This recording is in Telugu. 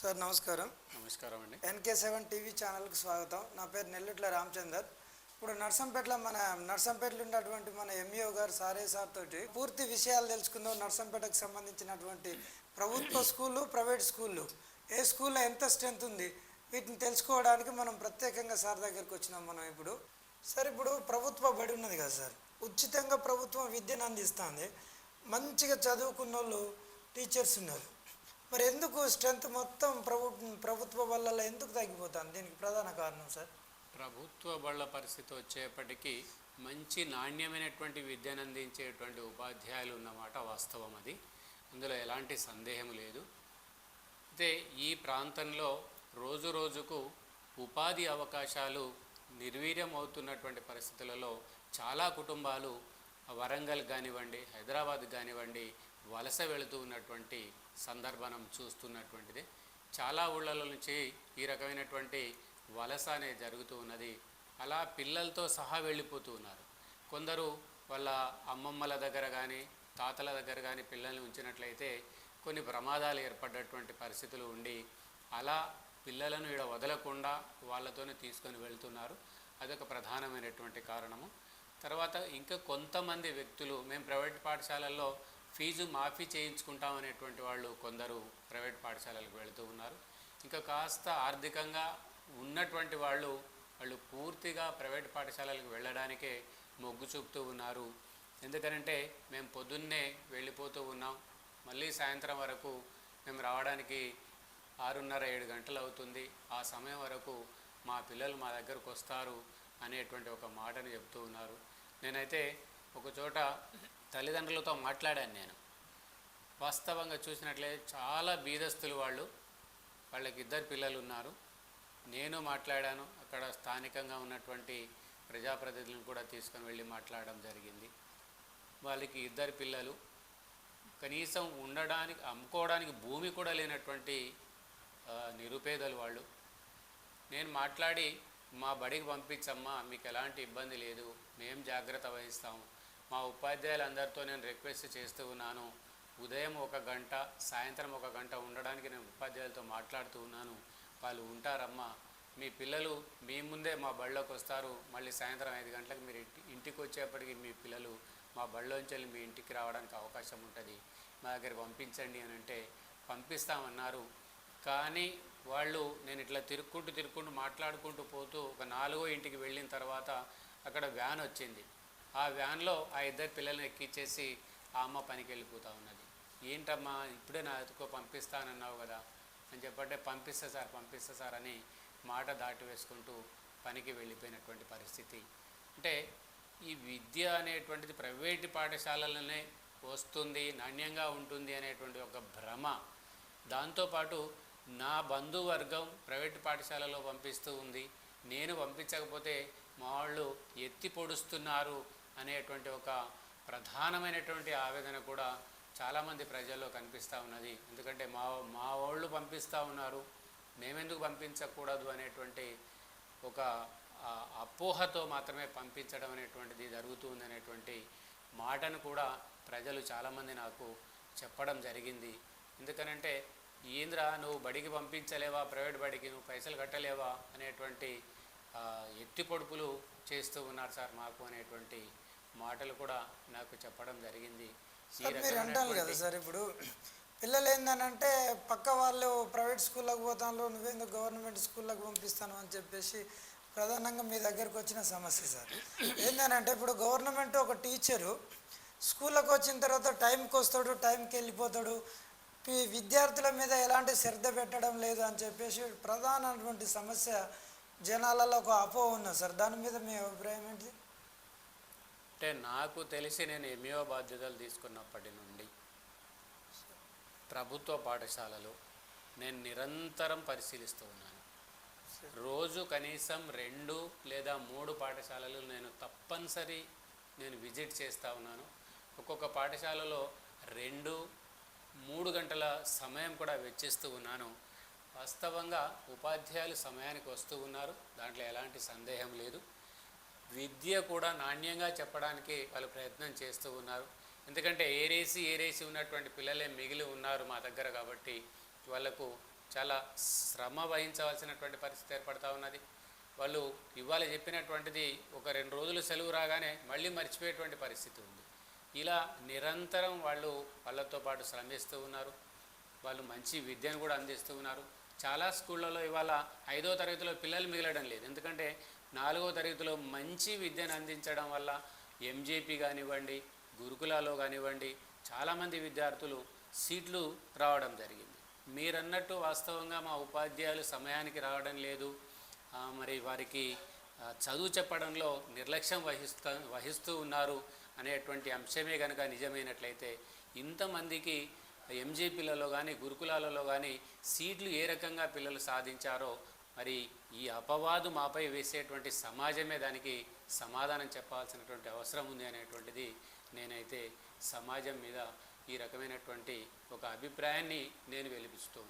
సార్ నమస్కారం. నమస్కారం అండి. ఎన్కే సెవెన్ టీవీ ఛానల్కి స్వాగతం. నా పేరు నెల్లుట్ల రామచందర్. ఇప్పుడు నర్సంపేటలో మన నర్సంపేటలో ఉన్నటువంటి మన ఎంఈఓ గారు సారే సార్ తోటి పూర్తి విషయాలు తెలుసుకుందాం. నర్సంపేటకు సంబంధించినటువంటి ప్రభుత్వ స్కూళ్ళు ప్రైవేట్ స్కూళ్ళు ఏ స్కూల్లో ఎంత స్ట్రెంత్ ఉంది? వీటిని తెలుసుకోవడానికి మనం ప్రత్యేకంగా సార్ దగ్గరికి వచ్చినాం మనం ఇప్పుడు. సార్ ఇప్పుడు ప్రభుత్వ బడి ఉన్నది కదా సార్. ఉచితంగా ప్రభుత్వం విద్యను అందిస్తుంది. మంచిగా చదువుకున్న వాళ్ళు టీచర్స్ ఉన్నారు. మరి ఎందుకు స్ట్రెంత్ మొత్తం ప్రభు ప్రభుత్వ వల్ల ఎందుకు తగ్గిపోతుంది? దీనికి ప్రధాన కారణం సార్. ప్రభుత్వ బళ్ళ పరిస్థితి వచ్చేప్పటికీ మంచి నాణ్యమైనటువంటి విద్యను అందించేటువంటి ఉపాధ్యాయులు ఉన్నమాట వాస్తవం అది. అందులో ఎలాంటి సందేహం లేదు. అయితే ఈ ప్రాంతంలో రోజు రోజుకు ఉపాధి అవకాశాలు నిర్వీర్యం అవుతున్నటువంటి పరిస్థితులలో చాలా కుటుంబాలు వరంగల్ కానివ్వండి హైదరాబాద్ కానివ్వండి వలస వెళుతూ ఉన్నటువంటి సందర్భం చూస్తున్నటువంటిది. చాలా ఊళ్ళల నుంచి ఈ రకమైనటువంటి వలస అనేది జరుగుతూ ఉన్నది. అలా పిల్లలతో సహా వెళ్ళిపోతూ ఉన్నారు. కొందరు వాళ్ళ అమ్మమ్మల దగ్గర కానీ తాతల దగ్గర కానీ పిల్లల్ని ఉంచినట్లయితే కొన్ని ప్రమాదాలు ఏర్పడ్డటువంటి పరిస్థితులు ఉండి అలా పిల్లలను ఇక్కడ వదలకుండా వాళ్ళతోనే తీసుకొని వెళ్తున్నారు. అదొక ప్రధానమైనటువంటి కారణము. తర్వాత ఇంకా కొంతమంది వ్యక్తులు మేము ప్రైవేట్ పాఠశాలల్లో ఫీజు మాఫీ చేయించుకుంటాం అనేటువంటి వాళ్ళు కొందరు ప్రైవేట్ పాఠశాలలకు వెళుతూ ఉన్నారు. ఇంకా కాస్త ఆర్థికంగా ఉన్నటువంటి వాళ్ళు వాళ్ళు పూర్తిగా ప్రైవేట్ పాఠశాలలకు వెళ్ళడానికే మొగ్గు చూపుతూ ఉన్నారు. ఎందుకనంటే మేము పొద్దున్నే వెళ్ళిపోతూ ఉన్నాం. మళ్ళీ సాయంత్రం వరకు మేము రావడానికి ఆరున్నర ఏడు గంటలు అవుతుంది. ఆ సమయం వరకు మా పిల్లలు మా దగ్గరకు వస్తారు అనేటువంటి ఒక మాటను చెప్తూ ఉన్నారు. నేనైతే ఒకచోట తల్లిదండ్రులతో మాట్లాడాను నేను. వాస్తవంగా చూసినట్లయితే చాలా బీదస్తులు వాళ్ళు వాళ్ళకి ఇద్దరు పిల్లలు ఉన్నారు. నేను మాట్లాడాను అక్కడ స్థానికంగా ఉన్నటువంటి ప్రజాప్రతినిధులను కూడా తీసుకొని వెళ్ళి మాట్లాడడం జరిగింది. వాళ్ళకి ఇద్దరు పిల్లలు. కనీసం ఉండడానికి అమ్ముకోవడానికి భూమి కూడా లేనటువంటి నిరుపేదలు వాళ్ళు. నేను మాట్లాడి మా బడికి పంపించమ్మా మీకు ఎలాంటి ఇబ్బంది లేదు మేము జాగ్రత్త వహిస్తాము. మా ఉపాధ్యాయులందరితో నేను రిక్వెస్ట్ చేస్తూ ఉన్నాను. ఉదయం ఒక గంట సాయంత్రం ఒక గంట ఉండడానికి నేను ఉపాధ్యాయులతో మాట్లాడుతూ ఉన్నాను. వాళ్ళు ఉంటారమ్మా. మీ పిల్లలు మీ ముందే మా బళ్ళలోకి వస్తారు. మళ్ళీ సాయంత్రం ఐదు గంటలకు మీరు ఇంటికి వచ్చేప్పటికి మీ పిల్లలు మా బళ్ళలోంచి వెళ్ళి మీ ఇంటికి రావడానికి అవకాశం ఉంటుంది. మా దగ్గర పంపించండి అని అంటే పంపిస్తామన్నారు. కానీ వాళ్ళు నేను ఇట్లా తిరుక్కుంటూ తిరుక్కుంటూ మాట్లాడుకుంటూ పోతూ ఒక నాలుగో ఇంటికి వెళ్ళిన తర్వాత అక్కడ వ్యాన్ వచ్చింది. ఆ వ్యాన్లో ఆ ఇద్దరు పిల్లల్ని ఎక్కించేసి ఆ అమ్మ పనికి వెళ్ళిపోతూ ఉన్నది. ఏంటమ్మా ఇప్పుడే నా ఎత్తుకో పంపిస్తానన్నావు కదా అని చెప్పంటే పంపిస్తా సార్ పంపిస్తా సార్ అని మాట దాటి వేసుకుంటూ పనికి వెళ్ళిపోయినటువంటి పరిస్థితి. అంటే ఈ విద్య అనేటువంటిది ప్రైవేటు పాఠశాలలోనే వస్తుంది నాణ్యంగా ఉంటుంది అనేటువంటి ఒక భ్రమ. దాంతోపాటు నా బంధువర్గం ప్రైవేట్ పాఠశాలలో పంపిస్తూ ఉంది. నేను పంపించకపోతే మా వాళ్ళు ఎత్తి పొడుస్తున్నారు అనేటువంటి ఒక ప్రధానమైనటువంటి ఆవేదన కూడా చాలామంది ప్రజల్లో కనిపిస్తూ ఉన్నది. ఎందుకంటే మా మా వాళ్ళు పంపిస్తూ ఉన్నారు. మేమెందుకు పంపించకూడదు అనేటువంటి ఒక అపోహతో మాత్రమే పంపించడం అనేటువంటిది జరుగుతుంది అనేటువంటి మాటను కూడా ప్రజలు చాలామంది నాకు చెప్పడం జరిగింది. ఎందుకనంటే ఏంద్రా నువ్వు బడికి పంపించలేవా? ప్రైవేట్ బడికి నువ్వు పైసలు కట్టలేవా? అనేటువంటి ఎత్తి పొడుపులు చేస్తూ ఉన్నారు సార్ మాకు అనేటువంటి మాటలు కూడా నాకు చెప్పడం జరిగింది. మీరు అంటారు కదా సార్ ఇప్పుడు పిల్లలు ఏందనంటే పక్క వాళ్ళు ప్రైవేట్ స్కూళ్ళకు పోతాను నువ్వెందుకు గవర్నమెంట్ స్కూళ్ళకు పంపిస్తాను అని చెప్పేసి ప్రధానంగా మీ దగ్గరకు వచ్చిన సమస్య సార్. ఏందనంటే ఇప్పుడు గవర్నమెంట్ ఒక టీచరు స్కూళ్ళకు వచ్చిన తర్వాత టైంకి వస్తాడు టైంకి వెళ్ళిపోతాడు. విద్యార్థుల మీద ఎలాంటి శ్రద్ధ పెట్టడం లేదు అని చెప్పేసి ప్రధానమైనటువంటి సమస్య జనాలలో ఒక అపోహ ఉన్నది సార్. దాని మీద మీ అభిప్రాయం ఏంటి? అంటే నాకు తెలిసి నేను ఎంఈఓ బాధ్యతలు తీసుకున్నప్పటి నుండి ప్రభుత్వ పాఠశాలలో నేను నిరంతరం పరిశీలిస్తూ ఉన్నాను. రోజు కనీసం రెండు లేదా మూడు పాఠశాలలు నేను తప్పనిసరి నేను విజిట్ చేస్తూ ఉన్నాను. ఒక్కొక్క పాఠశాలలో రెండు మూడు గంటల సమయం కూడా వెచ్చిస్తూ ఉన్నాను. వాస్తవంగా ఉపాధ్యాయులు సమయానికి వస్తూ ఉన్నారు. దాంట్లో ఎలాంటి సందేహం లేదు. విద్య కూడా నాణ్యంగా చెప్పడానికి వాళ్ళు ప్రయత్నం చేస్తూ ఉన్నారు. ఎందుకంటే ఏరేసి ఏరేసి ఉన్నటువంటి పిల్లలే మిగిలి ఉన్నారు మా దగ్గర కాబట్టి వాళ్ళకు చాలా శ్రమ వహించవలసినటువంటి పరిస్థితి ఏర్పడతా ఉన్నది. వాళ్ళు ఇవాళ చెప్పినటువంటిది ఒక రెండు రోజులు సెలవు రాగానే మళ్ళీ మర్చిపోయేటువంటి పరిస్థితి ఉంది. ఇలా నిరంతరం వాళ్ళు వాళ్ళతో పాటు శ్రమిస్తూ ఉన్నారు. వాళ్ళు మంచి విద్యను కూడా అందిస్తూ ఉన్నారు. చాలా స్కూళ్ళలో ఇవాళ ఐదో తరగతిలో పిల్లలు మిగలడం లేదు. ఎందుకంటే నాలుగో తరగతిలో మంచి విద్యను అందించడం వల్ల ఎంజేపీ కానివ్వండి గురుకులాలో కానివ్వండి చాలామంది విద్యార్థులు సీట్లు రావడం జరిగింది. మీరన్నట్టు వాస్తవంగా మా ఉపాధ్యాయులు సమయానికి రావడం లేదు. మరి వారికి చదువు చెప్పడంలో నిర్లక్ష్యం వహిస్తూ వహిస్తూ ఉన్నారు అనేటువంటి అంశమే కనుక నిజమైనట్లయితే ఇంతమందికి ఎంజేపీలలో కానీ గురుకులాలలో కానీ సీట్లు ఏ రకంగా పిల్లలు సాధించారో మరి ఈ అపవాదు మాపై వేసేటువంటి సమాజమే దానికి సమాధానం చెప్పాల్సినటువంటి అవసరం ఉంది అనేటువంటిది నేనైతే సమాజం మీద ఈ రకమైనటువంటి ఒక అభిప్రాయాన్ని నేను వెలిపిస్తూ